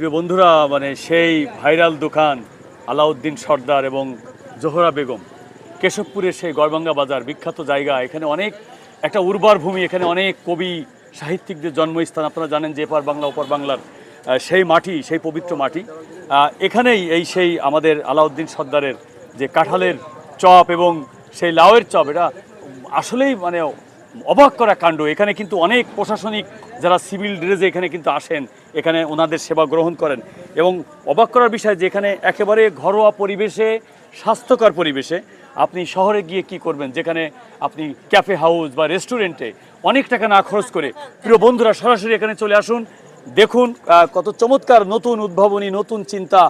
প্রিয় বন্ধুরা মানে সেই ভাইরাল দোকান আলাউদ্দিন সর্দার এবং জোহরা বেগম, কেশবপুরের সেই গড়বাঙ্গা বাজার, বিখ্যাত জায়গা। এখানে অনেক, একটা উর্বর ভূমি, এখানে অনেক কবি সাহিত্যিকদের জন্মস্থান। আপনারা জানেন যে এপার বাংলা, ওপার বাংলার সেই মাটি, সেই পবিত্র মাটি। এখানেই এই সেই আমাদের আলাউদ্দিন সর্দারের যে কাঁঠালের চপ এবং সেই লাউয়ের চপ, এটা আসলেই মানে অবাক করা কাণ্ড। এখানে কিন্তু অনেক প্রশাসনিক যারা সিভিল ড্রেসে এখানে কিন্তু আসেন, এখানে ওনাদের সেবা গ্রহণ করেন এবং অবাক করার বিষয় যে এখানে একেবারে ঘরোয়া পরিবেশে, স্বাস্থ্যকর পরিবেশে আপনি শহরে গিয়ে কি করবেন? যেখানে আপনি ক্যাফে হাউস বা রেস্টুরেন্টে অনেক টাকা না খরচ করে প্রিয় বন্ধুরা সরাসরি এখানে চলে আসুন। দেখুন কত চমৎকার নতুন উদ্ভাবনী, নতুন চিন্তা।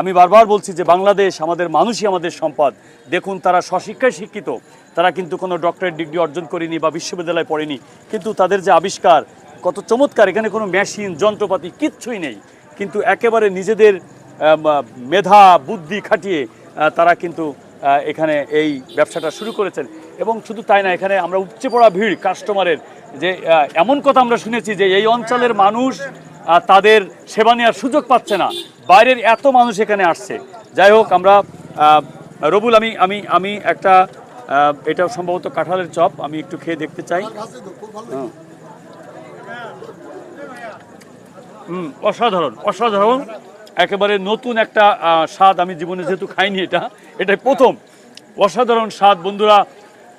আমি বারবার বলছি যে বাংলাদেশ আমাদের মানুষই আমাদের সম্পদ। দেখুন, তারা স্বশিক্ষায় শিক্ষিত। তারা কিন্তু কোনো ডক্টরেট ডিগ্রি অর্জন করেনি বা বিশ্ববিদ্যালয়ে পড়েনি। কিন্তু তাদের যে আবিষ্কার, কত চমৎকার, এখানে কোনো মেশিন যন্ত্রপাতি কিচ্ছুই নেই। কিন্তু একেবারে নিজেদের মেধা, বুদ্ধি খাটিয়ে তারা কিন্তু এখানে এই ব্যবসাটা শুরু করেছেন। এবং শুধু তাই না, এখানে আমরা উপচে পড়া ভিড় কাস্টমারের যে এমন কথা আমরা শুনেছি যে এই অঞ্চলের মানুষ তাদের সেবা নেওয়ার সুযোগ পাচ্ছে না। বাইরের এত মানুষ এখানে আসছে। যাই হোক, আমরা রবুল, আমি আমি আমি একটা এটা সম্ভবত কাঁঠালের চপ, আমি একটু খেয়ে দেখতে চাই। হ্যাঁ। হুম, অসাধারণ অসাধারণ। একেবারে নতুন একটা স্বাদ আমি জীবনে যেহেতু খাইনি এটা, এটাই প্রথম। অসাধারণ স্বাদ, বন্ধুরা।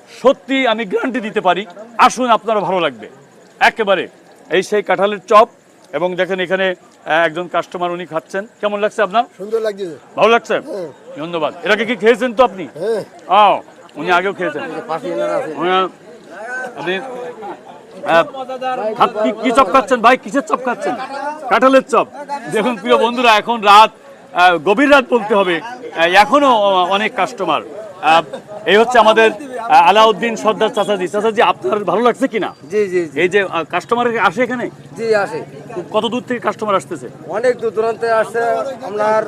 সত্যি আমি গ্যারান্টি দিতে পারি। আসুন আপনারা ভালো লাগবে। একেবারে এই সেই কাঁঠালের চপ এবং দেখেন এখানে একজন কাস্টমার উনি খাচ্ছেন। কেমন লাগছে আপনার? সুন্দর লাগছে। ভালো লাগছে? ধন্যবাদ। এটাকে কি খেয়েছেন তো আপনি? হ্যাঁ। ও উনি আগেও খেয়েছেন। আপনি কি- চপ খাচ্ছেন ভাই? কিসের চপ খাচ্ছেন? কাঁঠালের চপ। দেখুন প্রিয় বন্ধুরা এখন রাত গভীর রাত বলতে হবে। আহ, এখনও অনেক কাস্টমার এই হচ্ছে আমাদের আলাউদ্দিন সর্দার চাচাজি। চাচাজি আপনার ভালো লাগছে কিনা? জি জি এই যে কাস্টমার আসে এখানে? জি আসে। কত দূর থেকে কাস্টমার আসতেছে? অনেক দূর দূরান্তে আসছে আপনার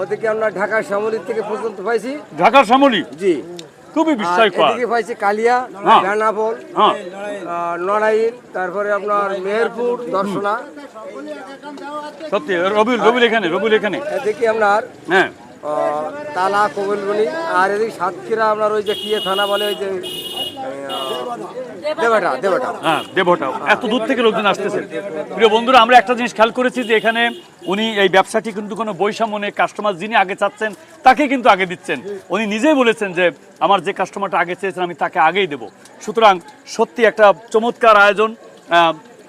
ওদিকে আমরা ঢাকা শ্যামলী থেকে পর্যন্ত পাইছি। ঢাকার সামলি জি। খুবই বিস্ময়কর। এদিকে পাইছি কালিয়া হ্যাঁ। হ্যাঁ। নড়াইল তারপরে আপনার মেহেরপুর দর্শনা। সত্যি রবিউল রবিউল এখানে রবিউল এখানে। এদিকে আপনার হ্যাঁ। তালা কবিলবনি আর এদিকে সাতক্ষীরা আপনার ওই যে কি থানা বলে, ওই যে হ্যাঁ এত দূর থেকে লোকজন প্রিয় বন্ধুরা, আমরা একটা জিনিস খেয়াল করেছি যে এখানে উনি এই ব্যবসাটি কিন্তু কোনো কাস্টমার যিনি আগে চাচ্ছেন কিন্তু আগে দিচ্ছেন। উনি নিজেই বলেছেন যে, আমার যে কাস্টমারটা আগে চেয়েছেন, আমি তাকে আগেই দেব। সুতরাং সত্যি একটা চমৎকার আয়োজন।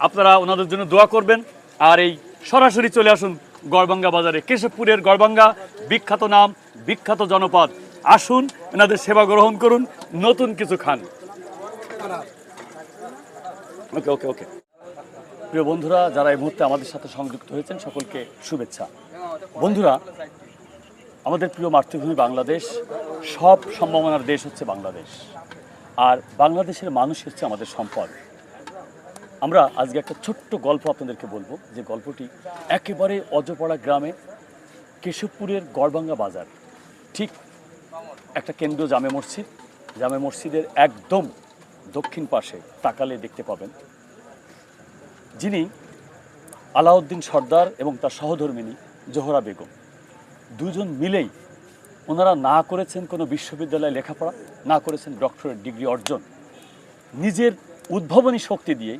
আপনারা ওনাদের জন্য দোয়া করবেন। আর এই সরাসরি চলে আসুন গড়বাঙ্গা বাজারে। কেশবপুরের গড়বাঙ্গা বিখ্যাত নাম, বিখ্যাত জনপদ। আসুন, এনাদের সেবা গ্রহণ করুন, নতুন কিছু খান। ওকে ওকে ওকে। প্রিয় বন্ধুরা, যারা এই মুহূর্তে আমাদের সাথে সংযুক্ত হয়েছেন, সকলকে শুভেচ্ছা। বন্ধুরা, আমাদের প্রিয় মাতৃভূমি বাংলাদেশ, সব সম্ভাবনার দেশ হচ্ছে বাংলাদেশ। আর বাংলাদেশের মানুষ হচ্ছে আমাদের সম্পদ। আমরা আজকে একটা ছোট্ট গল্প আপনাদেরকে বলব। যে গল্পটি একেবারে অজপাড়া গ্রামে কেশবপুরের গড়বাঙ্গা বাজার। ঠিক একটা কেন্দ্রীয় জামে মসজিদ। জামে মসজিদের একদম দক্ষিণ পাশে তাকালে দেখতে পাবেন যিনি আলাউদ্দিন সর্দার এবং তার সহধর্মিনী জোহরা বেগম। দুজন মিলেই ওনারা না করেছেন কোনো বিশ্ববিদ্যালয়ে লেখাপড়া, না করেছেন ডক্টরেট ডিগ্রি অর্জন। নিজের উদ্ভাবনী শক্তি দিয়ে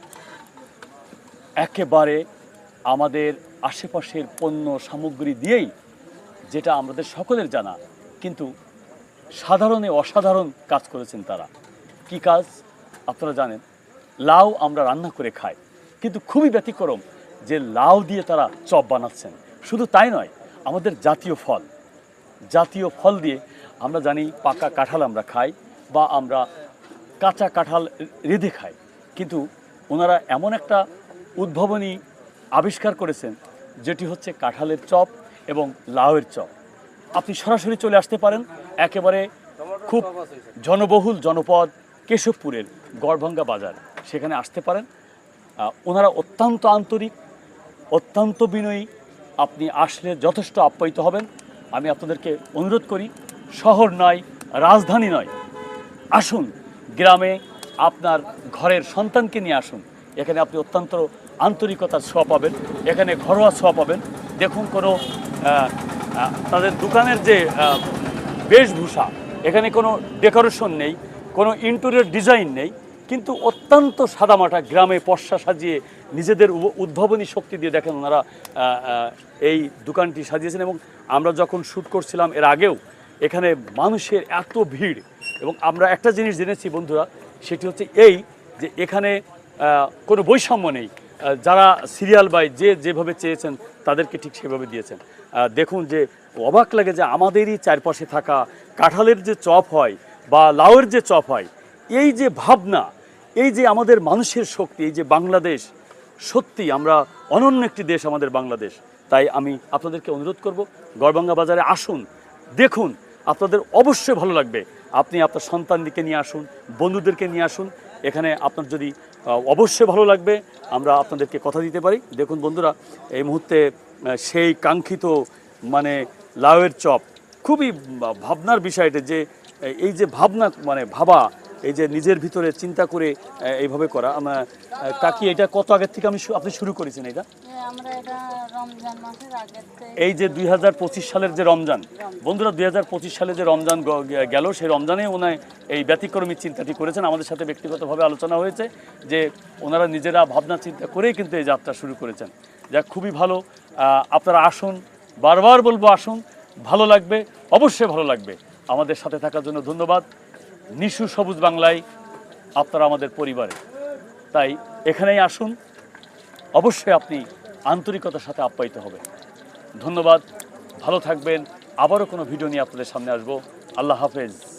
একেবারে আমাদের আশেপাশের পণ্য সামগ্রী দিয়েই যেটা আমাদের সকলের জানা, কিন্তু সাধারণে অসাধারণ কাজ করেছেন তারা। কি কাজ? আপনারা জানেন, লাউ আমরা রান্না করে খাই, কিন্তু খুবই ব্যতিক্রম যে লাউ দিয়ে তারা চপ বানাচ্ছেন। শুধু তাই নয়, আমাদের জাতীয় ফল। জাতীয় ফল দিয়ে আমরা জানি পাকা কাঁঠাল আমরা খাই বা আমরা কাঁচা কাঁঠাল রেঁধে খাই। কিন্তু ওনারা এমন একটা উদ্ভাবনী আবিষ্কার করেছেন, যেটি হচ্ছে কাঁঠালের চপ এবং লাউয়ের চপ। আপনি সরাসরি চলে আসতে পারেন, একেবারে খুব জনবহুল জনপদ কেশবপুরের গড়ভঙ্গা বাজার। সেখানে আসতে পারেন। ওনারা অত্যন্ত আন্তরিক, অত্যন্ত বিনয়ী। আপনি আসলে যথেষ্ট আপ্যায়িত হবেন। আমি আপনাদেরকে অনুরোধ করি, শহর নয়, রাজধানী নয়। আসুন, গ্রামে আপনার ঘরের সন্তানকে নিয়ে আসুন। এখানে আপনি অত্যন্ত আন্তরিকতার ছোঁয়া পাবেন। এখানে ঘরোয়া ছোঁয়া পাবেন। দেখুন কোনো তাদের দোকানের যে বেশভূষা, এখানে কোনো ডেকোরেশন নেই, কোনো ইন্টেরিয়র ডিজাইন নেই, কিন্তু অত্যন্ত সাদামাটা গ্রামে পশা সাজিয়ে নিজেদের উদ্ভাবনী শক্তি দিয়ে দেখেন ওনারা এই দোকানটি সাজিয়েছেন এবং আমরা যখন শ্যুট করছিলাম এর আগেও, এখানে মানুষের এত ভিড় এবং আমরা একটা জিনিস জেনেছি বন্ধুরা, সেটি হচ্ছে এই যে এখানে কোনো বৈষম্য নেই। যারা সিরিয়াল বাই যে যেভাবে চেয়েছেন, তাদেরকে ঠিক সেভাবে দিয়েছেন। দেখুন যে অবাক লাগে যে আমাদেরই চারপাশে থাকা কাঁঠালের যে চপ হয় বা লাউয়ের যে চপ হয়, এই যে ভাবনা, এই যে আমাদের মানুষের শক্তি, এই যে বাংলাদেশ, সত্যি আমরা অনন্য একটি দেশ আমাদের বাংলাদেশ। তাই আমি আপনাদেরকে অনুরোধ করব, গড়বাঙ্গা বাজারে আসুন, দেখুন, আপনাদের অবশ্যই ভালো লাগবে। আপনি আপনার সন্তানদিকে নিয়ে আসুন, বন্ধুদেরকে নিয়ে আসুন। এখানে আপনার যদি অবশ্যই ভালো লাগবে। আমরা আপনাদেরকে কথা দিতে পারি। দেখুন বন্ধুরা, এই মুহূর্তে সেই কাঙ্ক্ষিত মানে লাউয়ের চপ খুবই ভাবনার বিষয়টা যে, এই যে ভাবনা মানে ভাবা এই যে নিজের ভিতরে চিন্তা করে এইভাবে করা। আমার কাকি এটা কত আগের থেকে আমি আপনি শুরু করেছেন এটা? যে আমরা এটা রমজান মাসের আগের থেকে এই যে দুই হাজার পঁচিশ সালের যে রমজান বন্ধুরা দুই হাজার পঁচিশ সালে যে রমজান গেল সেই রমজানে ওনায় এই ব্যতিক্রমী চিন্তাটি করেছেন। আমাদের সাথে ব্যক্তিগতভাবে আলোচনা হয়েছে যে ওনারা নিজেরা ভাবনা চিন্তা করেই কিন্তু এই যাত্রা শুরু করেছেন। যা খুবই ভালো। আপনারা আসুন বারবার বলব আসুন ভালো লাগবে অবশ্যই ভালো লাগবে। আমাদের সাথে থাকার জন্য ধন্যবাদ। নিশু সবুজ বাংলায় আপনারা আমাদের পরিবারে। তাই এখানেই আসুন। অবশ্যই আপনি আন্তরিকতার সাথে আপ্যায়িত হবে ধন্যবাদ। ভালো থাকবেন। আবারও কোনো ভিডিও নিয়ে আপনাদের সামনে আসব। আল্লাহ হাফেজ।